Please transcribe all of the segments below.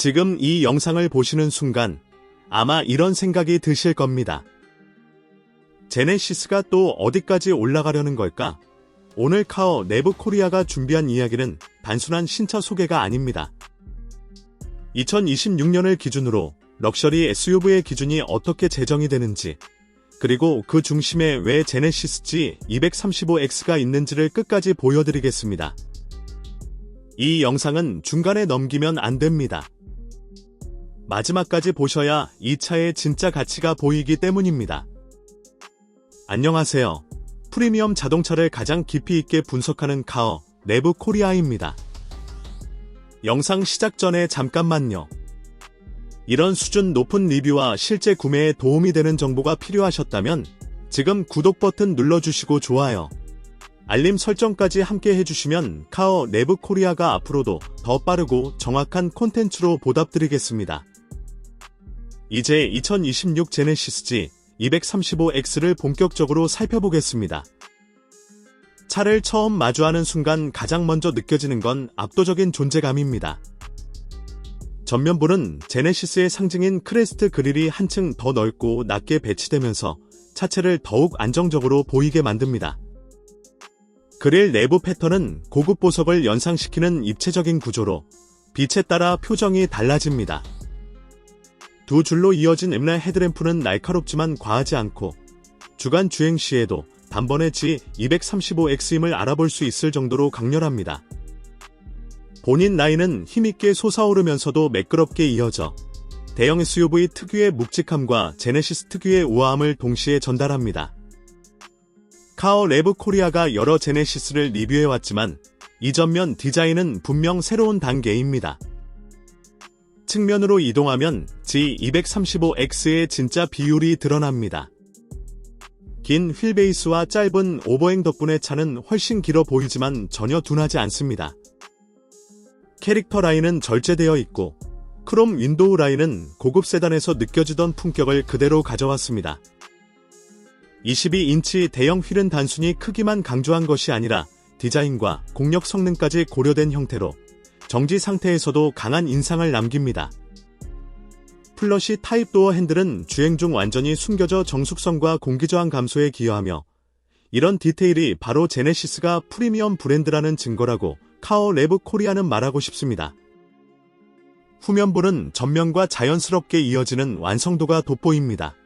지금 이 영상을 보시는 순간 아마 이런 생각이 드실 겁니다. 제네시스가 또 어디까지 올라가려는 걸까? 오늘 카어 내부 코리아가 준비한 이야기는 단순한 신차 소개가 아닙니다. 2026년을 기준으로 럭셔리 SUV의 기준이 어떻게 제정이 되는지, 그리고 그 중심에 왜 제네시스 G235X가 있는지를 끝까지 보여드리겠습니다. 이 영상은 중간에 넘기면 안 됩니다. 마지막까지 보셔야 이 차의 진짜 가치가 보이기 때문입니다. 안녕하세요. 프리미엄 자동차를 가장 깊이 있게 분석하는 카어 내부 코리아입니다. 영상 시작 전에 잠깐만요. 이런 수준 높은 리뷰와 실제 구매에 도움이 되는 정보가 필요하셨다면 지금 구독 버튼 눌러주시고 좋아요. 알림 설정까지 함께 해주시면 카어 내부 코리아가 앞으로도 더 빠르고 정확한 콘텐츠로 보답드리겠습니다. 이제 2026 제네시스 G 235X를 본격적으로 살펴보겠습니다. 차를 처음 마주하는 순간 가장 먼저 느껴지는 건 압도적인 존재감입니다. 전면부는 제네시스의 상징인 크레스트 그릴이 한층 더 넓고 낮게 배치되면서 차체를 더욱 안정적으로 보이게 만듭니다. 그릴 내부 패턴은 고급 보석을 연상시키는 입체적인 구조로 빛에 따라 표정이 달라집니다. 두 줄로 이어진 엠라 헤드램프는 날카롭지만 과하지 않고 주간 주행 시에도 단번에 G235X임을 알아볼 수 있을 정도로 강렬합니다. 본인 라인은 힘있게 솟아오르면서도 매끄럽게 이어져 대형 SUV 특유의 묵직함과 제네시스 특유의 우아함을 동시에 전달합니다. 카어 레브 코리아가 여러 제네시스를 리뷰해왔지만 이 전면 디자인은 분명 새로운 단계입니다. 측면으로 이동하면 G235X의 진짜 비율이 드러납니다. 긴 휠베이스와 짧은 오버행 덕분에 차는 훨씬 길어 보이지만 전혀 둔하지 않습니다. 캐릭터 라인은 절제되어 있고 크롬 윈도우 라인은 고급 세단에서 느껴지던 품격을 그대로 가져왔습니다. 22인치 대형 휠은 단순히 크기만 강조한 것이 아니라 디자인과 공력 성능까지 고려된 형태로 정지 상태에서도 강한 인상을 남깁니다. 플러시 타입 도어 핸들은 주행 중 완전히 숨겨져 정숙성과 공기저항 감소에 기여하며 이런 디테일이 바로 제네시스가 프리미엄 브랜드라는 증거라고 카어 레브 코리아는 말하고 싶습니다. 후면부는 전면과 자연스럽게 이어지는 완성도가 돋보입니다.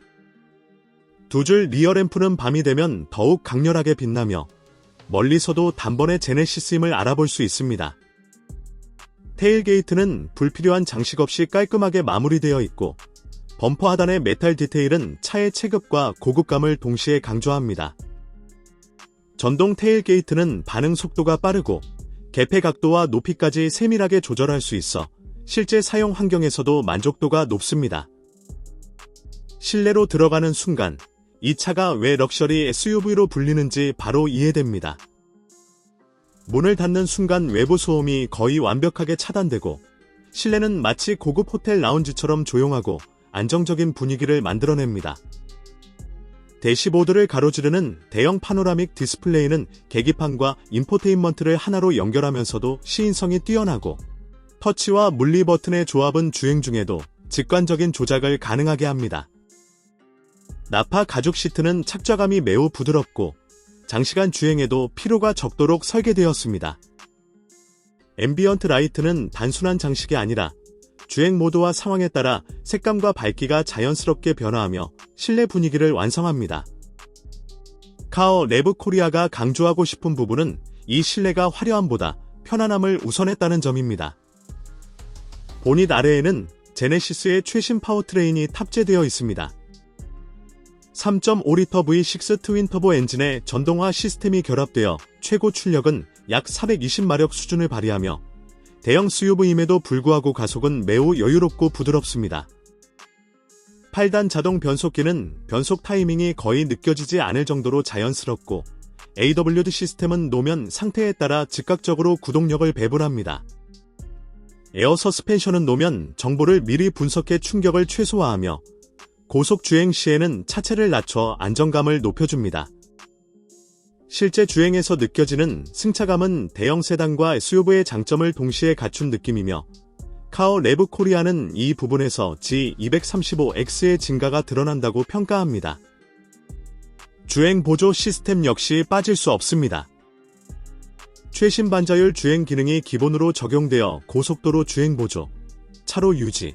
두 줄 리어 램프는 밤이 되면 더욱 강렬하게 빛나며 멀리서도 단번에 제네시스임을 알아볼 수 있습니다. 테일게이트는 불필요한 장식 없이 깔끔하게 마무리되어 있고 범퍼 하단의 메탈 디테일은 차의 체급과 고급감을 동시에 강조합니다. 전동 테일게이트는 반응 속도가 빠르고 개폐 각도와 높이까지 세밀하게 조절할 수 있어 실제 사용 환경에서도 만족도가 높습니다. 실내로 들어가는 순간 이 차가 왜 럭셔리 SUV로 불리는지 바로 이해됩니다. 문을 닫는 순간 외부 소음이 거의 완벽하게 차단되고 실내는 마치 고급 호텔 라운지처럼 조용하고 안정적인 분위기를 만들어냅니다. 대시보드를 가로지르는 대형 파노라믹 디스플레이는 계기판과 인포테인먼트를 하나로 연결하면서도 시인성이 뛰어나고 터치와 물리 버튼의 조합은 주행 중에도 직관적인 조작을 가능하게 합니다. 나파 가죽 시트는 착좌감이 매우 부드럽고 장시간 주행에도 피로가 적도록 설계되었습니다. 앰비언트 라이트는 단순한 장식이 아니라 주행 모드와 상황에 따라 색감과 밝기가 자연스럽게 변화하며 실내 분위기를 완성합니다. 카어 레브 코리아가 강조하고 싶은 부분은 이 실내가 화려함보다 편안함을 우선했다는 점입니다. 보닛 아래에는 제네시스의 최신 파워트레인이 탑재되어 있습니다. 3.5리터 V6 트윈 터보 엔진의 전동화 시스템이 결합되어 최고 출력은 약 420마력 수준을 발휘하며 대형 SUV임에도 불구하고 가속은 매우 여유롭고 부드럽습니다. 8단 자동 변속기는 변속 타이밍이 거의 느껴지지 않을 정도로 자연스럽고 AWD 시스템은 노면 상태에 따라 즉각적으로 구동력을 배분합니다. 에어 서스펜션은 노면 정보를 미리 분석해 충격을 최소화하며 고속 주행 시에는 차체를 낮춰 안정감을 높여줍니다. 실제 주행에서 느껴지는 승차감은 대형 세단과 SUV의 장점을 동시에 갖춘 느낌이며 카오 레브 코리아는 이 부분에서 G235X의 증가가 드러난다고 평가합니다. 주행 보조 시스템 역시 빠질 수 없습니다. 최신 반자율 주행 기능이 기본으로 적용되어 고속도로 주행 보조, 차로 유지,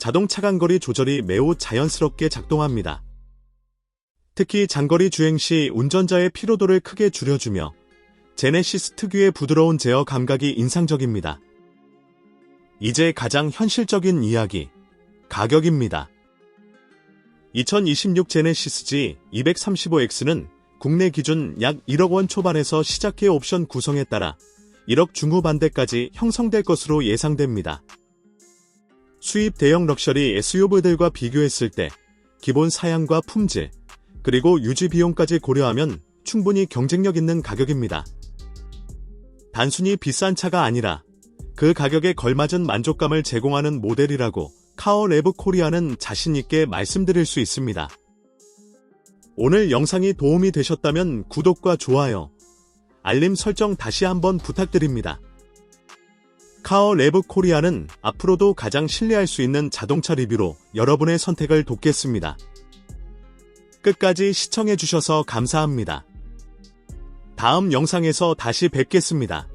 자동 차간거리 조절이 매우 자연스럽게 작동합니다. 특히 장거리 주행 시 운전자의 피로도를 크게 줄여주며 제네시스 특유의 부드러운 제어 감각이 인상적입니다. 이제 가장 현실적인 이야기, 가격입니다. 2026 제네시스 G 235X는 국내 기준 약 1억 원 초반에서 시작해 옵션 구성에 따라 1억 중후반대까지 형성될 것으로 예상됩니다. 수입 대형 럭셔리 SUV들과 비교했을 때 기본 사양과 품질, 그리고 유지 비용까지 고려하면 충분히 경쟁력 있는 가격입니다. 단순히 비싼 차가 아니라 그 가격에 걸맞은 만족감을 제공하는 모델이라고 카오 레브 코리아는 자신있게 말씀드릴 수 있습니다. 오늘 영상이 도움이 되셨다면 구독과 좋아요, 알림 설정 다시 한번 부탁드립니다. 카오 레브 코리아는 앞으로도 가장 신뢰할 수 있는 자동차 리뷰로 여러분의 선택을 돕겠습니다. 끝까지 시청해주셔서 감사합니다. 다음 영상에서 다시 뵙겠습니다.